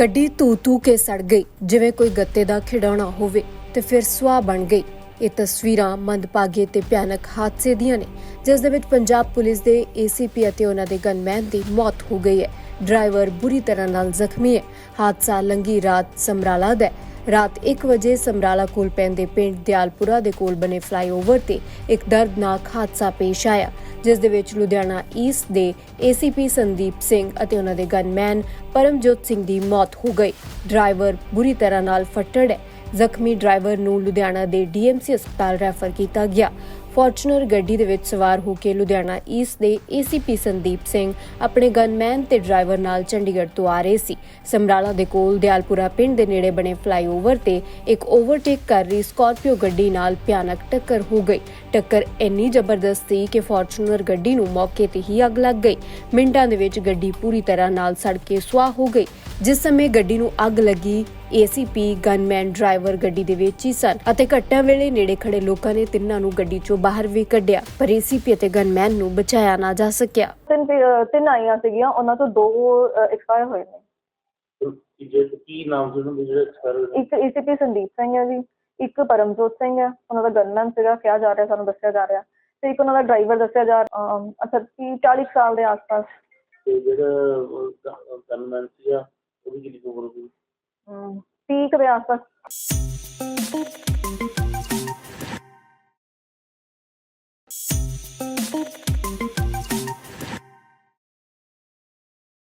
ਗੱਡੀ ਤੂ ਤੂ ਕੇ ਸੜ ਗਈ। ਜਿਵੇਂ ਕੋਈ ਗੱਤੇ ਦਾ ਖਿਡੌਣਾ ਹੋਵੇ ਤੇ ਫਿਰ ਸੁਆਹ ਬਣ ਗਈ। ਇਹ ਤਸਵੀਰਾਂ ਮੰਦਭਾਗੇ ਤੇ ਭਿਆਨਕ ਹਾਦਸੇ ਦੀਆਂ ਨੇ, ਜਿਸ ਦੇ ਵਿੱਚ ਪੰਜਾਬ ਪੁਲਿਸ ਦੇ ਏਸੀਪੀ ਅਤੇ ਉਹਨਾਂ ਦੇ ਗਨਮੈਨ ਦੀ ਮੌਤ ਹੋ ਗਈ ਹੈ। ਡਰਾਈਵਰ ਬੁਰੀ ਤਰ੍ਹਾਂ ਨਾਲ ਜ਼ਖਮੀ ਹੈ। ਹਾਦਸਾ ਲੰਗੀ ਰਾਤ ਸਮਰਾਲਾ ਦਾ ਰਾਤ 1 ਵਜੇ ਸਮਰਾਲਾ ਕੋਲ ਪੈਂਦੇ ਪਿੰਡ ਦਿਆਲਪੁਰਾ ਦੇ ਕੋਲ ਬਣੇ ਫਲਾਈਓਵਰ ਤੇ ਇੱਕ ਦਰਦਨਾਕ ਹਾਦਸਾ ਪੇਸ਼ ਆਇਆ। ਜਿਸ ਦੇ ਵਿੱਚ ਲੁਧਿਆਣਾ ਈਸਟ ਦੇ ਏਸੀਪੀ ਸੰਦੀਪ ਸਿੰਘ ਅਤੇ ਉਹਨਾਂ ਦੇ ਗਨਮੈਨ ਪਰਮਜੋਤ ਸਿੰਘ ਦੀ ਮੌਤ ਹੋ ਗਈ। ਡਰਾਈਵਰ ਬੁਰੀ ਤਰ੍ਹਾਂ ਨਾਲ ਫੱਟੜ ਹੈ। ਜ਼ਖਮੀ ਡਰਾਈਵਰ ਨੂੰ ਲੁਧਿਆਣਾ ਦੇ ਡੀਐਮਸੀ ਹਸਪਤਾਲ ਰੈਫਰ ਕੀਤਾ ਗਿਆ। ਫੋਰਚੂਨਰ ਗੱਡੀ ਦੇ ਵਿੱਚ ਸਵਾਰ ਹੋ ਕੇ ਲੁਧਿਆਣਾ ਈਸਟ ਦੇ ਏਸੀਪੀ ਸੰਦੀਪ ਸਿੰਘ ਆਪਣੇ ਗਨਮੈਨ ਤੇ ਡਰਾਈਵਰ ਨਾਲ ਚੰਡੀਗੜ੍ਹ ਤੋਂ ਆ ਰਹੇ ਸੀ। ਸਮਰਾਲਾ ਦੇ ਕੋਲ ਦਿਆਲਪੁਰਾ ਪਿੰਡ ਦੇ ਨੇੜੇ ਬਣੇ ਫਲਾਈਓਵਰ ਤੇ ਇੱਕ ਓਵਰਟੇਕ ਕਰ ਰਹੀ ਸਕਾਰਪੀਓ ਗੱਡੀ ਨਾਲ ਭਿਆਨਕ ਟੱਕਰ ਹੋ ਗਈ। ਟੱਕਰ ਇੰਨੀ ਜ਼ਬਰਦਸਤ ਸੀ ਕਿ ਫੋਰਚੂਨਰ ਗੱਡੀ ਨੂੰ ਮੌਕੇ ਤੇ ਹੀ ਅੱਗ ਲੱਗ ਗਈ। ਮਿੰਟਾਂ ਦੇ ਵਿੱਚ ਗੱਡੀ ਪੂਰੀ ਤਰ੍ਹਾਂ ਨਾਲ ਸੜ ਕੇ ਸੁਆਹ ਹੋ ਗਈ। ਜਿਸ ਸਮੇਂ ਗੱਡੀ ਨੂੰ ਅੱਗ ਲੱਗੀ ਏਸੀਪੀ ਗਨਮੈਨ ਡਰਾਈਵਰ ਗੱਡੀ ਦੇ ਵਿੱਚ ਹੀ ਸਨ ਅਤੇ ਘਟਨਾ ਵੇਲੇ ਨੇੜੇ ਖੜੇ ਲੋਕਾਂ ਨੇ ਤਿੰਨਾਂ ਨੂੰ ਗੱਡੀ ਚੋਂ ਬਾਹਰ ਵੀ ਕੱਢਿਆ ਪਰ ਏਸੀਪੀ ਅਤੇ ਗਨਮੈਨ ਨੂੰ ਬਚਾਇਆ ਨਾ ਜਾ ਸਕਿਆ। ਤਿੰਨ ਆਈਆਂ ਸੀਗੀਆਂ ਉਹਨਾਂ ਤੋਂ ਦੋ ਐਕਸਪਾਇਰ ਹੋਏ ਨੇ। ਕੀ ਜੇ ਕੀ ਨਾਮ ਸੀ ਉਹਨਾਂ ਦੇ ਜਿਹੜੇ ਐਕਸਪਾਇਰ ਇੱਕ ਏਸੀਪੀ ਸੰਦੀਪ ਸਿੰਘ ਹੈ ਜੀ ਇੱਕ ਪਰਮਜੋਤ ਸਿੰਘ ਹੈ ਉਹਨਾਂ ਦਾ ਗਨਮੈਨ ਸੀਗਾ ਕਿਹਾ ਜਾ ਰਿਹਾ ਸਾਨੂੰ ਦੱਸਿਆ ਜਾ ਰਿਹਾ। ਤੇ ਇੱਕ ਉਹਨਾਂ ਦਾ ਡਰਾਈਵਰ ਦੱਸਿਆ ਜਾ 30 40 ਸਾਲ ਦੇ ਆਸ-ਪਾਸ? ਤੇ ਜਿਹੜਾ ਗਨਮੈਨ ਸੀਗਾ ਥੋੜੀ ਜਿਹੀ ਲੀਕ ਹੋ ਰਹੀ ਸੀ 30 ਦੇ ਆਸ-ਪਾਸ।